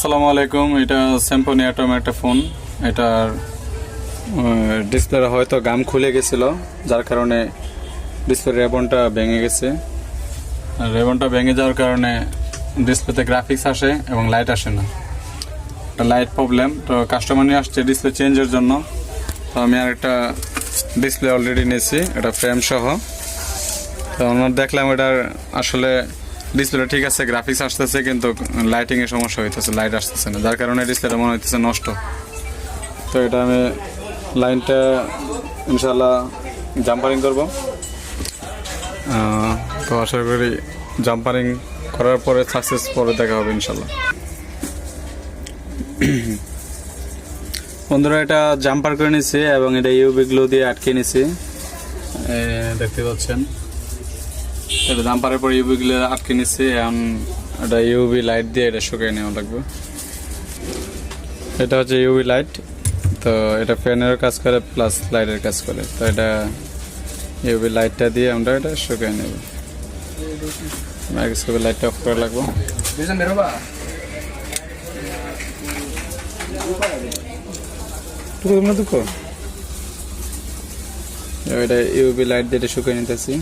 আসসালামু আলাইকুম। এটা স্যাম্পনি অ্যাটম একটা ফোন। এটার ডিসপ্লে হয়তো গাম খুলে গেছিল, যার কারণে ডিসপ্লে রেবনটা ভেঙে গেছে। রেবনটা ভেঙে যাওয়ার কারণে ডিসপ্লেতে গ্রাফিক্স আসে এবং লাইট আসে না। একটা লাইট প্রবলেম। তো কাস্টমার নিয়ে আসছে ডিসপ্লে চেঞ্জের জন্য। তো আমি আর একটা ডিসপ্লে অলরেডি নিয়েছি, এটা ফ্রেম সহ। তো আমরা দেখলাম এটার আসলে ডিসপ্লে ঠিক আছে গ্রাফিক্স আসতেছে কিন্তু লাইটিং এর সমস্যা হইতেছে লাইট আসতেছে না। যার কারণে ডিসপ্লেটা মনে হইতেছে নষ্ট। তো এটা আমি লাইনটা ইনশাল্লাহ জাম্পারিং করব। তো আশা করি জাম্পারিং করার পরে সাকসেস পরে দেখা হবে ইনশাল্লাহ বন্ধুরা, এটা জাম্পার করে নিছি এবং এটা ইউবি গ্লো দিয়ে আটকে নিছি। দেখতে পাচ্ছেন। এটা জাম্পারের পর ইউবি গুলো আটকে নিচ্ছি এখন এটা ইউবি লাইট দিয়ে এটা শুকিয়ে নেওয়া লাগবে। এটা হচ্ছে ইউবি লাইট তো এটা ফ্যানের কাজ করে প্লাস লাইটের কাজ করে। তো এটা ইউবি লাইটটা দিয়ে আমরা এটা শুকিয়ে নেব। মাইক্রোস্কোপের লাইটটা অফ করা লাগবে। টুকু তোমরা দুঃখ? এটা ইউবি লাইট দিয়ে এটা শুকিয়ে নিতেছি।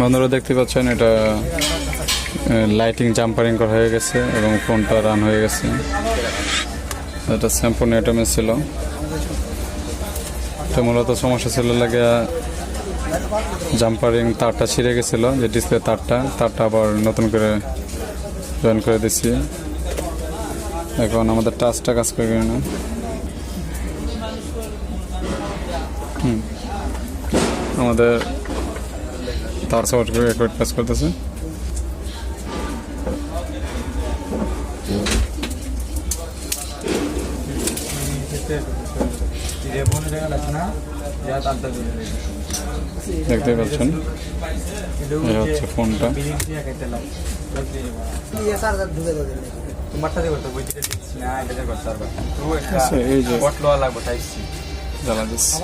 বন্ধুরা দেখতে পাচ্ছেন এটা লাইটিং জাম্পারিং করা হয়ে গেছে এবং ফোনটা রান হয়ে গেছে। এটা স্যাম্পু নেটমে ছিল। তো মূলত সমস্যা ছিল লাগে জাম্পারিং তারটা ছিঁড়ে গেছিল, যে ডিসপ্লে তারটা তারটা আবার নতুন করে জয়েন করে দিছি। এখন আমাদের টাচটা কাজ করবে না। আমাদের তার সাপোর্ট করে রেকর্ড কাজ করতেছে। দেখতে পাচ্ছেন। এই হচ্ছে ফোনটা। আচ্ছা, এই যে জ্বালা দিচ্ছে।